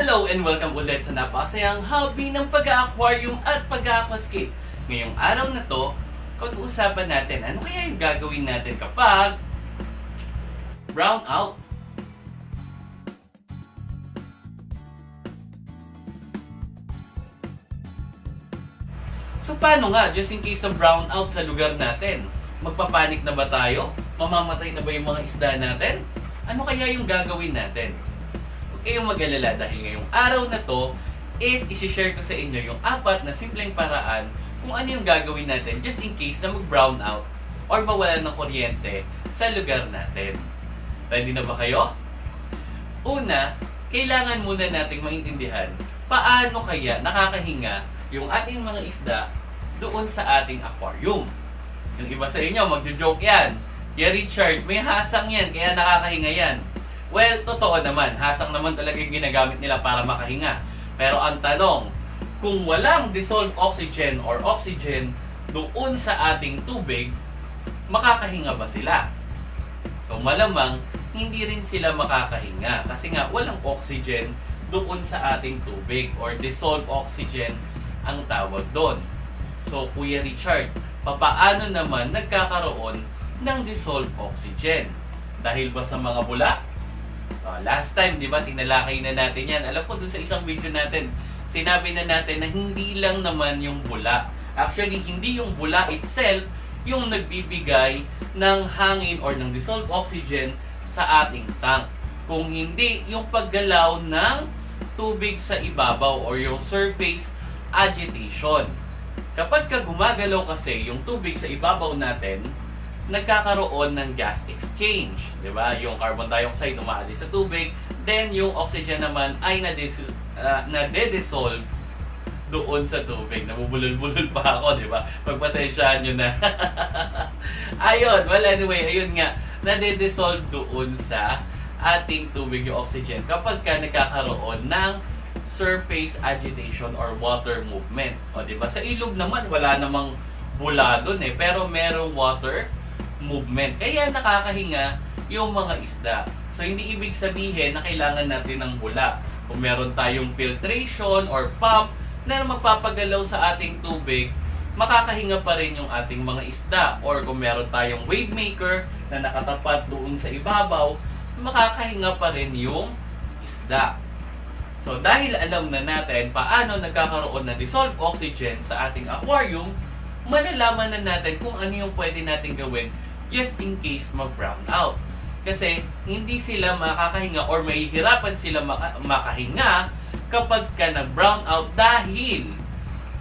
Hello and welcome ulit sa napakasayang hobby ng pag-aquarium at pag-aquascape. Ngayong araw na to, pag-uusapan natin ano kaya yung gagawin natin kapag brown out. So paano nga, just in case na brown out sa lugar natin? Magpapanik na ba tayo? Mamamatay na ba yung mga isda natin? Ano kaya yung gagawin natin? Kayong mag-alala dahil ngayong araw na to is isi-share ko sa inyo yung apat na simpleng paraan kung ano yung gagawin natin just in case na mag-brown out or mawalan ng kuryente sa lugar natin. Ready na ba kayo? Una, kailangan muna nating maintindihan paano kaya nakakahinga yung ating mga isda doon sa ating aquarium. Yung iba sa inyo, magjo-joke yan. Kaya Richard, may hasang yan, kaya nakakahinga yan. Well, totoo naman, hasang naman talaga yung ginagamit nila para makahinga. Pero ang tanong, kung walang dissolved oxygen or oxygen doon sa ating tubig, makakahinga ba sila? So malamang, hindi rin sila makakahinga kasi nga walang oxygen doon sa ating tubig or dissolved oxygen ang tawag doon. So Kuya Richard, papaano naman nagkakaroon ng dissolved oxygen? Dahil ba sa mga bula? Uh, last time, di ba, tinalakay na natin yan. Alam ko dun sa isang video natin, sinabi na natin na hindi lang naman yung bula. Actually, hindi yung bula itself yung nagbibigay ng hangin or ng dissolved oxygen sa ating tank. Kung hindi, yung paggalaw ng tubig sa ibabaw or yung surface agitation. Kapag ka gumagalaw kasi yung tubig sa ibabaw natin, nagkakaroon ng gas exchange. Ba? Yung carbon dioxide umaalis sa tubig, then yung oxygen naman ay nadis, uh, nade-dissolve doon sa tubig. Namubulol-bulol pa ako, di ba? Pagpasensyahan nyo na. ayun, well anyway, ayun nga, nade-dissolve doon sa ating tubig yung oxygen kapag ka nagkakaroon ng surface agitation or water movement. O, di ba? Sa ilog naman, wala namang bula doon eh. Pero merong water movement. Kaya nakakahinga yung mga isda. So, hindi ibig sabihin na kailangan natin ng bula. Kung meron tayong filtration or pump na magpapagalaw sa ating tubig, makakahinga pa rin yung ating mga isda. Or kung meron tayong wave maker na nakatapat doon sa ibabaw, makakahinga pa rin yung isda. So dahil alam na natin paano nagkakaroon ng dissolved oxygen sa ating aquarium, malalaman na natin kung ano yung pwede natin gawin just in case mag-brown out. Kasi hindi sila makakahinga or mahihirapan sila maka- makahinga kapag ka nag-brown out dahil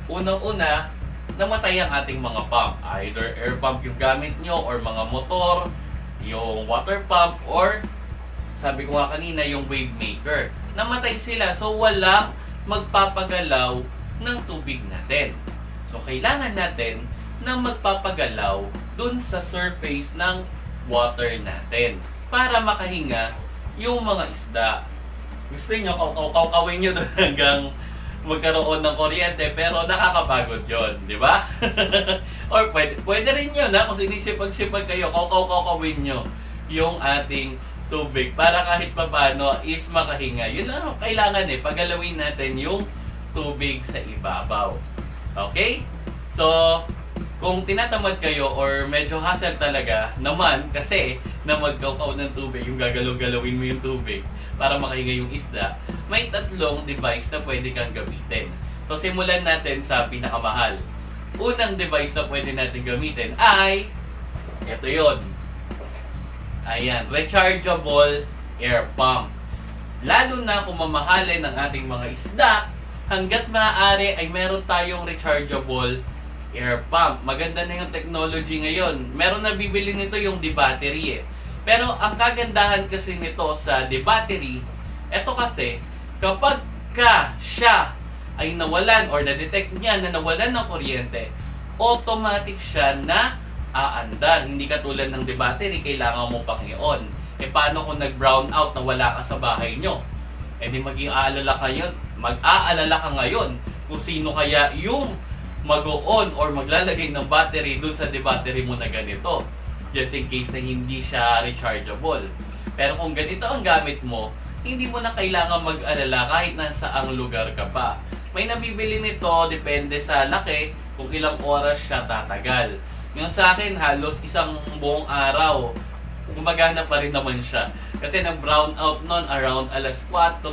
unang-una, namatay ang ating mga pump. Either air pump yung gamit nyo or mga motor, yung water pump, or sabi ko nga kanina, yung wave maker. Namatay sila, so walang magpapagalaw ng tubig natin. So kailangan natin na magpapagalaw dun sa surface ng water natin para makahinga yung mga isda. Gusto nyo, kaw-kaw-kawin nyo doon hanggang magkaroon ng kuryente pero nakakapagod yon di ba? Or pwede, pwede rin yun ha, kung sinisipag-sipag kayo, kaw-kaw-kawin nyo yung ating tubig para kahit paano is makahinga. Yun lang ang kailangan eh, pagalawin natin yung tubig sa ibabaw. Okay? So, kung tinatamad kayo or medyo hassle talaga naman kasi na magkaukaw ng tubig, yung gagalaw-galawin mo yung tubig para makahinga yung isda, may tatlong device na pwede kang gamitin. So, simulan natin sa pinakamahal. Unang device na pwede natin gamitin ay, ito yon Ayan, rechargeable air pump. Lalo na kung mamahalin ng ating mga isda, hanggat maaari ay meron tayong rechargeable air pump. Maganda na yung technology ngayon. Meron na bibili nito yung D-battery eh. Pero ang kagandahan kasi nito sa D-battery, ito kasi, kapag ka siya ay nawalan or na-detect niya na nawalan ng kuryente, automatic siya na aandar. Hindi katulad ng battery, kailangan mo pang i-on. E paano kung nag-brown out na wala ka sa bahay nyo? E di mag-aalala kayo, mag-aalala ka ngayon kung sino kaya yung mag-on or maglalagay ng battery dun sa battery mo na ganito. Just in case na hindi siya rechargeable. Pero kung ganito ang gamit mo, hindi mo na kailangan mag-alala kahit nasa ang lugar ka pa. May nabibili nito, depende sa laki, kung ilang oras siya tatagal. Yung sa akin, halos isang buong araw, gumagana pa rin naman siya. Kasi nag-brown out nun around alas 4,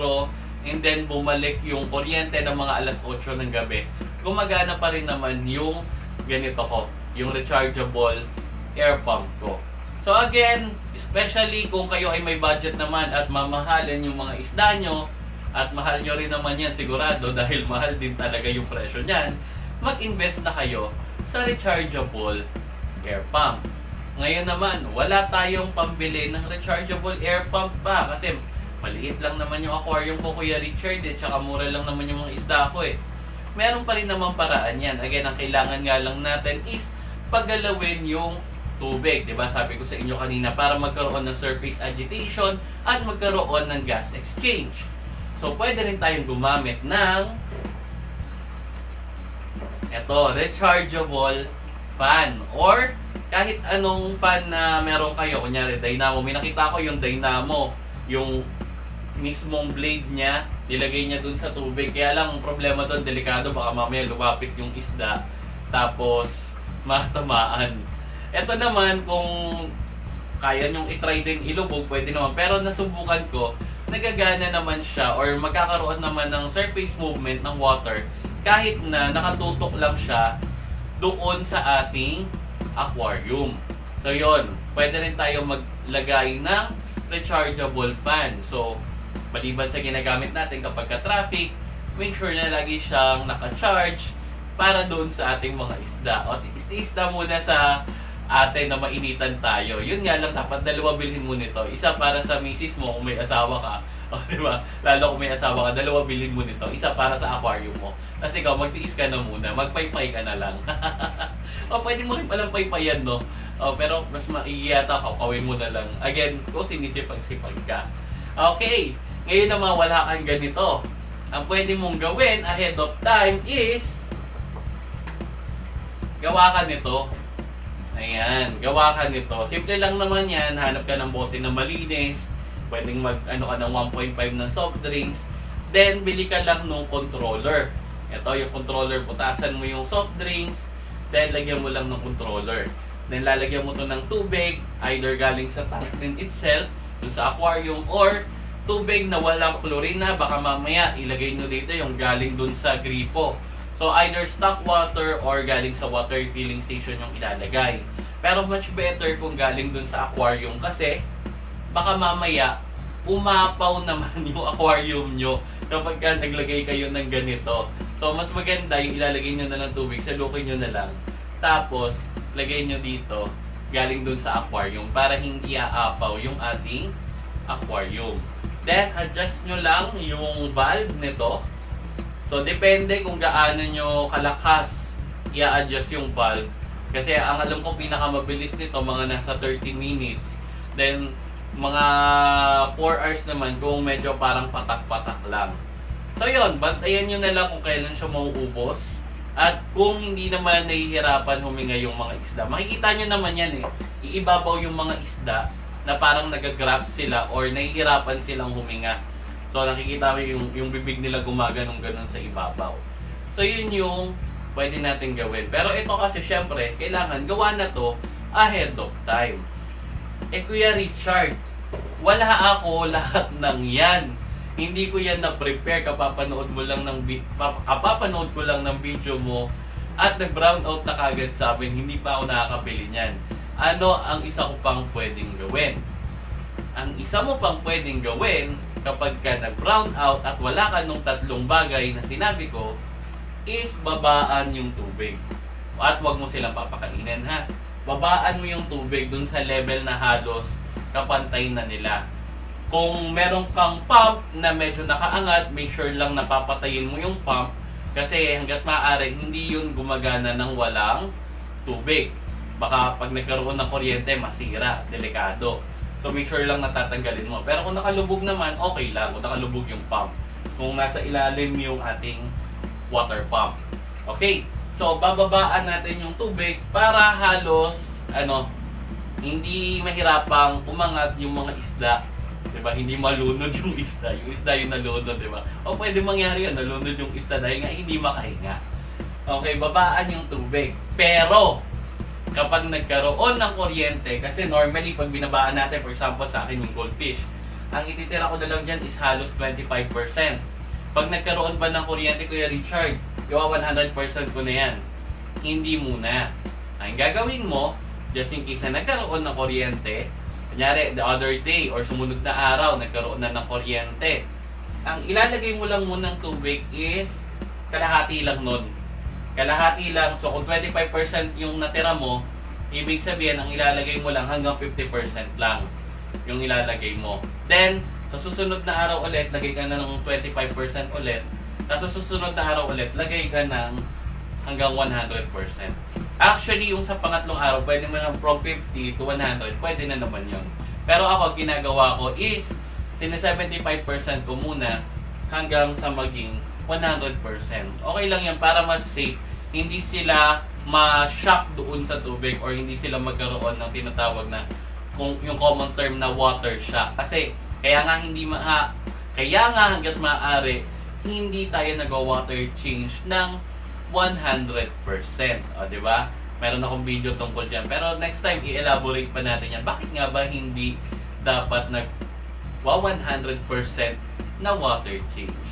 and then bumalik yung kuryente ng mga alas 8 ng gabi. Gumagana pa rin naman yung ganito ko, yung rechargeable air pump ko. So again, especially kung kayo ay may budget naman at mamahalin yung mga isda nyo, at mahal nyo rin naman yan sigurado dahil mahal din talaga yung presyo niyan, mag-invest na kayo sa rechargeable air pump. Ngayon naman, wala tayong pambili ng rechargeable air pump pa kasi maliit lang naman yung aquarium ko Kuya Richard eh, tsaka mura lang naman yung mga isda ko eh. Meron pa rin naman paraan yan. Again, ang kailangan nga lang natin is paggalawin yung tubig. ba Sabi ko sa inyo kanina, para magkaroon ng surface agitation at magkaroon ng gas exchange. So, pwede rin tayong gumamit ng ito, rechargeable fan or kahit anong fan na meron kayo, kunyari dynamo, may nakita ko yung dynamo, yung mismong blade niya, nilagay niya dun sa tubig. Kaya lang, ang problema doon, delikado, baka mamaya lumapit yung isda, tapos matamaan. Ito naman, kung kaya nyong itry din ilubog, pwede naman. Pero nasubukan ko, nagagana naman siya or magkakaroon naman ng surface movement ng water kahit na nakatutok lang siya doon sa ating aquarium. So yon, pwede rin tayo maglagay ng rechargeable fan. So, maliban sa ginagamit natin kapag ka-traffic, make sure na lagi siyang naka-charge para doon sa ating mga isda. O, isda muna sa atin na mainitan tayo. Yun nga lang, dapat dalawa bilhin mo nito. Isa para sa misis mo kung may asawa ka. O, di ba? Lalo kung may asawa ka, dalawa bilhin mo nito. Isa para sa aquarium mo. Kasi ikaw, magtiis ka na muna. Magpaypay ka na lang. o, pwede mo rin palang paypayan, no? O, pero mas maiyata ka, kawin mo na lang. Again, kung sinisipag-sipag ka. Okay, ngayon naman wala kang ganito. Ang pwede mong gawin ahead of time is gawa ka nito. Ayan, gawa ka nito. Simple lang naman yan. Hanap ka ng bote na malinis. Pwedeng mag, ano ka ng 1.5 ng soft drinks. Then, bili ka lang ng controller. Ito yung controller. Putasan mo yung soft drinks. Then, lagyan mo lang ng controller. Then, lalagyan mo to ng tubig. Either galing sa din itself, dun sa aquarium, or tubig na walang klorina. Baka mamaya, ilagay nyo dito yung galing dun sa gripo. So either stock water or galing sa water filling station yung ilalagay. Pero much better kung galing dun sa aquarium kasi baka mamaya umapaw naman yung aquarium nyo kapag ka naglagay kayo ng ganito. So mas maganda yung ilalagay nyo na ng tubig, salukin nyo na lang. Tapos lagay nyo dito galing dun sa aquarium para hindi aapaw yung ating aquarium. Then adjust nyo lang yung valve nito So, depende kung gaano nyo kalakas i-adjust yung valve. Kasi ang alam ko pinakamabilis nito, mga nasa 30 minutes. Then, mga 4 hours naman kung medyo parang patak-patak lang. So, yun, bantayan nyo na lang kung kailan siya mauubos. At kung hindi naman nahihirapan huminga yung mga isda, makikita nyo naman yan eh. Iibabaw yung mga isda na parang nagagraph sila or nahihirapan silang huminga. So nakikita mo yung, yung bibig nila gumaganong ganun sa ibabaw. So yun yung pwede natin gawin. Pero ito kasi syempre, kailangan gawa na to ahead of time. Eh Kuya Richard, wala ako lahat ng yan. Hindi ko yan na-prepare kapapanood mo lang ng kapapanood ko lang ng video mo at nag-brown out na kagad sa akin, hindi pa ako nakakabili niyan. Ano ang isa ko pang pwedeng gawin? Ang isa mo pang pwedeng gawin kapag ka nag-brown out at wala ka nung tatlong bagay na sinabi ko, is babaan yung tubig. At wag mo silang papakainin ha. Babaan mo yung tubig dun sa level na halos kapantay na nila. Kung meron kang pump na medyo nakaangat, make sure lang napapatayin mo yung pump kasi hanggat maaari hindi yun gumagana ng walang tubig. Baka pag nagkaroon ng kuryente, masira, delikado. So make sure lang natatanggalin mo. Pero kung nakalubog naman, okay lang. Kung nakalubog yung pump. Kung nasa ilalim yung ating water pump. Okay. So bababaan natin yung tubig para halos ano hindi mahirapang umangat yung mga isda Di ba? Hindi malunod yung isda. Yung isda yung nalunod, di ba? O pwede mangyari yun, nalunod yung isda dahil nga hindi makahinga. Okay, babaan yung tubig. Pero, kapag nagkaroon ng kuryente, kasi normally pag binabaan natin, for example sa akin yung goldfish, ang ititira ko na lang dyan is halos 25%. Pag nagkaroon ba ng kuryente, Kuya Richard, gawa 100% ko na yan. Hindi muna. Ang gagawin mo, just in case na nagkaroon ng kuryente, kunyari the other day or sumunod na araw, nagkaroon na ng kuryente, ang ilalagay mo lang muna ng tubig is kalahati lang nun. Kalahati lang. So kung 25% yung natira mo, ibig sabihin ang ilalagay mo lang hanggang 50% lang yung ilalagay mo. Then, sa susunod na araw ulit, lagay ka na ng 25% ulit. Tapos sa susunod na araw ulit, lagay ka ng hanggang 100%. Actually, yung sa pangatlong araw, pwede mo lang from 50 to 100, pwede na naman yun. Pero ako, ginagawa ko is, sina 75% ko muna hanggang sa maging 100%. Okay lang yan para mas safe. Hindi sila ma-shock doon sa tubig or hindi sila magkaroon ng tinatawag na kung yung common term na water shock. Kasi kaya nga hindi ma kaya nga hangga't maaari hindi tayo nag-water change ng 100%. O, di ba? Meron akong video tungkol dyan. Pero next time, i-elaborate pa natin yan. Bakit nga ba hindi dapat nag wa 100% na water change?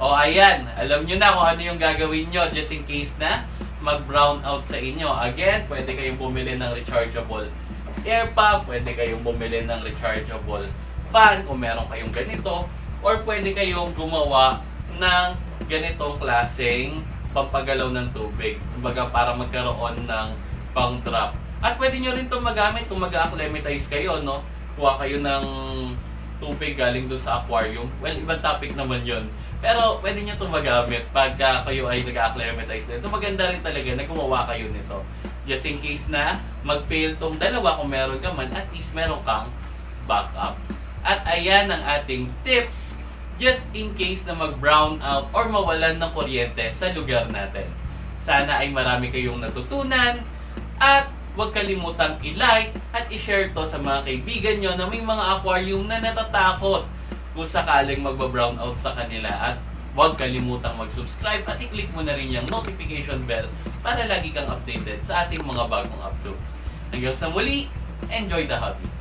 O ayan, alam nyo na kung ano yung gagawin nyo just in case na mag-brown out sa inyo. Again, pwede kayong bumili ng rechargeable air pump, pwede kayong bumili ng rechargeable fan kung meron kayong ganito, or pwede kayong gumawa ng ganitong klaseng pampagalaw ng tubig. Kumbaga para magkaroon ng pang trap. At pwede nyo rin itong magamit kung mag-acclimatize kayo, no? Kuha kayo ng tubig galing doon sa aquarium. Well, ibang topic naman yon. Pero pwede nyo itong magamit pagka kayo ay nag-acclimatize din. So maganda rin talaga na gumawa kayo nito. Just in case na mag-fail tong dalawa kung meron ka man, at least meron kang backup. At ayan ang ating tips just in case na mag-brown out or mawalan ng kuryente sa lugar natin. Sana ay marami kayong natutunan at huwag kalimutang i-like at i-share to sa mga kaibigan nyo na may mga aquarium na natatakot kung sakaling magba-brown out sa kanila at huwag kalimutang mag-subscribe at i-click mo na rin yung notification bell para lagi kang updated sa ating mga bagong uploads. Hanggang sa muli, enjoy the hobby!